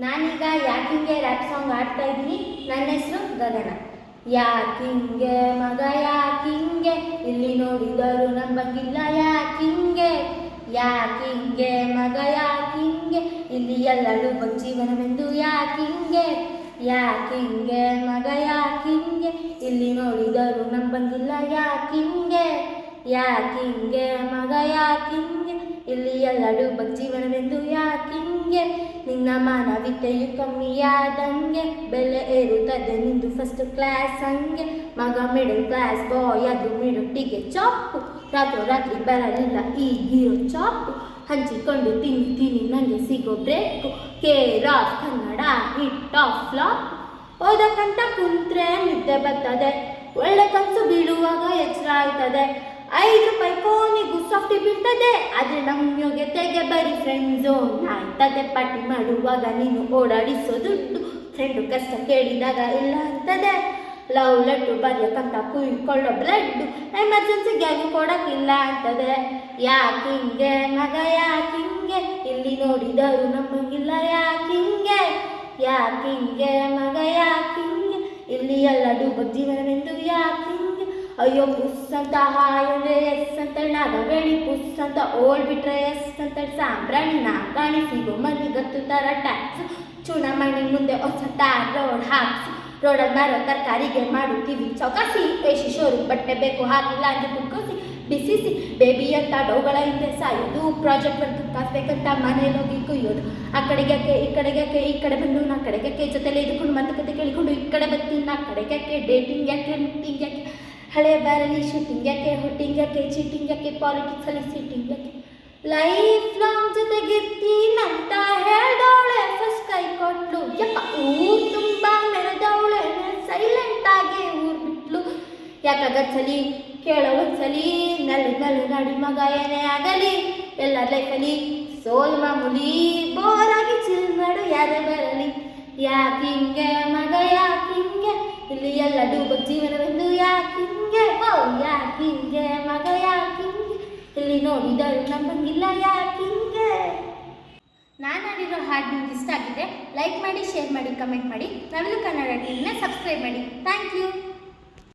ನಾನೀಗ ಯಾಕಿಂಗೆ rap song ಆಡ್ತಾ ಇದ್ದೀನಿ? ನನ್ನ ಹೆಸರು ಗಗನ. ಯಾಕಿಂಗೆ ಮಗ, ಯಾಕಿಂಗೆ? ಇಲ್ಲಿ ನೋಡಿದರು ನಂಬಂಗಿಲ್ಲ, ಯಾಕಿಂಗೆ? ಯಾಕಿಂಗೆ ಮಗ, ಯಾಕಿಂಗೆ? ಇಲ್ಲಿ ಎಲ್ಲರೂ ಜೀವನವೆಂದು ಯಾಕಿಂಗೆ? ಯಾಕಿಂಗೆ ಮಗ, ಯಾಕಿಂಗೆ? ಇಲ್ಲಿ ನೋಡಿದರು ನಂಬಂಗಿಲ್ಲ, ಯಾಕಿಂಗೆ? ಯಾಕಿಂಗೆ ಮಗ, ಯಾಕಿಂಗೆ? ಇಲ್ಲಿ ಎಲ್ಲರೂ ಜೀವನವೆಂದು ಯಾಕಿಂಗೆ? ನಿನ್ನ ಮಾನವಿತೆಯು ಕಮ್ಮಿಯಾದಂಗೆ ಬೆಲೆ ಏರುತ್ತದೆ. ನಿಂದು ಫಸ್ಟ್ ಕ್ಲಾಸ್ ಹಂಗೆ, ಮಗ ಮಿಡಲ್ ಕ್ಲಾಸ್ ಬಾಯ್ ಅದು ಮಿಡುಟಿಗೆ ಚಾಪು ರಾತ್ರೋ ರಾತ್ರಿ ಬರಲಿಲ್ಲ, ಈಗಿರೋ ಚಾಪು ಹಂಚಿಕೊಂಡು ತಿನ್ನಿ ನನಗೆ ಸಿಗೋ break care of Kannada hit of flop ಓದಕ್ಕಂತ ಕುಂತ್ರೆ ನಿದ್ದೆ ಬರ್ತದೆ. ಒಳ್ಳೆ ಕನಸು ಬೀಳುವಾಗ ಎಚ್ಚರ ಆಯ್ತದೆ ಐದು ರೂಪಾಯಿ ಕೋನಿಗೂ ಸಾಫ್ಟಿ ಬೀಳ್ತದೆ. ಆದ್ರೆ ನಮ್ಮ ತೆಗೆ ಬರೀ ಫ್ರೆಂಡ್ಸು ಝೋನ್ ಪಾಟಿ ಮಾಡುವಾಗ ನೀನು ಓಡಾಡಿಸೋ ದುಡ್ಡು. ಫ್ರೆಂಡು ಕಷ್ಟ ಕೇಳಿದಾಗ ಇಲ್ಲ ಅಂತದೆ. ಲವ್ ಲಡ್ಡು ಬರೆಯಕ್ಕಂತ ಕುಯ್ಕೊಳ್ಳೋ ಬ್ಲಡ್ಡು. ಎಮರ್ಜೆನ್ಸಿಗೆ ಅದು ಕೊಡಕ್ಕಿಲ್ಲ ಅಂತದೆ. ಯಾಕಿಂಗೆ ಮಗ ಯಾಕಿಂಗೆ ಇಲ್ಲಿ ನೋಡಿದರು ನಮಗಿಲ್ಲ ಯಾಕಿಂಗೆ ಯಾಕಿಂಗೆ ಮಗ ಯಾಕಿಂಗೆ ಇಲ್ಲಿ ಎಲ್ಲ ಡೂಬ ಜೀವನವೆಂದು ಯಾಕಿಂಗೆ ಅಯ್ಯೋ ಪುಸ್ ಅಂತ ಹಾಯಂದ್ರೆ ಎಸ್ ಅಂತ ನಾಗಬೇಡಿ ಪುಸ್ ಅಂತ ಓಲ್ ಬಿಟ್ರೆ ಎಸ್ ಅಂತ ಸಾಂಬ್ರಾಣಿ ನಾಗಾಣಿ ಸಿಗೋ ಮನಿ ಗತ್ತು ತರ ಟ್ಯಾಕ್ಸ್ ಚುನಾವಣೆ ಮುಂದೆ ಹೊಸ ತಾರ್ ರೋಡ್ ಹಾಕ್ಸು ರೋಡಲ್ಲಿ ಮಾರೋ ತರಕಾರಿಗೆ ಮಾಡುತ್ತೀವಿ. ಚೌಕಾಸಿ ಏ ಶಿಶೋರು ಬಟ್ಟೆ ಬೇಕು ಹಾಕಿಲ್ಲ ಅಂದ್ರೆ ಕುಕ್ಕೋಸಿ ಬಿಸಿಸಿ ಬೇಬಿ ಅಂತ ಡೌಗಳ ಹಿಂದೆ ಸಾಯೋದು. ಪ್ರಾಜೆಕ್ಟ್ ಬಂದು ಕಾಸ್ಬೇಕಂತ ಮನೇಲಿ ಹೋಗಿ ಕುಯ್ಯೋದು. ಆ ಕಡೆಗೆ ಈ ಕಡೆಗೆ ಯಾಕೆ, ಈ ಕಡೆ ಬಂದು, ನಾ ಕಡೆಗೆ ಯಾಕೆ, ಜೊತೆಲೆ ಇದ್ಕೊಂಡು ಮಾತುಕತೆ ಕೇಳಿಕೊಂಡು ಈ ಕಡೆ ಬರ್ತೀನಿ ನಾ ಕಡೆಗೆ ಯಾಕೆ ಡೇಟಿಂಗ್ ಯಾಕೆ ಮೀಟಿಂಗ್ ಯಾಕೆ? ಹಳೆ ಬ್ಯಾರಲ್ಲಿ ಶೂಟಿಂಗ್ ಯಾಕೆ ಹುಟ್ಟಿಂಗ್ ಯಾಕೆ ಚೀಟಿಂಗ್ ಯಾಕೆ ಪಾಲಿಟಿಕ್ಸಲ್ಲಿ ಸೀಟಿಂಗ್ ಯಾಕೆ ಲೈಫ್ ಲಾಂಗ್ ಜೊತೆಗಿರ್ತೀನಂತ ಹೇಳ್ದವಳೆ ಫಸ್ಟ್ ಕೈ ಕೊಟ್ಲು. ಯಪ್ಪ, ಊರ್ ತುಂಬ ಮೆರೆದವಳೆ ಸೈಲೆಂಟ್ ಆಗಿ ಊರ್ ಬಿಟ್ಲು. ಯಾಕಾಗಚ್ಚಲಿ? ಕೇಳೋ ಒಂದ್ಸಲಿ ನಲ್ಲಿ ನಲ್ಲಿ ನಡಿ ಮಗ, ಏನೇ ಆಗಲಿ. ಎಲ್ಲ ಲೈಫಲ್ಲಿ ಸೋಲ್ ಮಾಮೂಲಿ ಬೋರಾಗಿ ಚಿಲ್ ಮಾಡು, ಯಾರೇ ಬರಲಿ. ಯಾಕಿಂಗೆ ಮಗ ಯಾಕಿಂಗೆ ಇಲ್ಲಿ ಎಲ್ಲ ಡೂಬ ಜೀವನವೆಂದು ಯಾಕಿಂಗೆ ಇಲ್ಲಿ ನಂಬಂಗಿಲ್ಲ ಯಾಕಿಂಗೆ ನಾನು ಆಡಿರೋ ಹಾಡು ನಿಮ್ಗೆ ಇಷ್ಟ ಆಗಿದೆ ಲೈಕ್ ಮಾಡಿ ಶೇರ್ ಮಾಡಿ ಕಮೆಂಟ್ ಮಾಡಿ. ನವಿಲು ಕನ್ನಡ ಟಿವಿನ ಸಬ್ಸ್ಕ್ರೈಬ್ ಮಾಡಿ. Thank you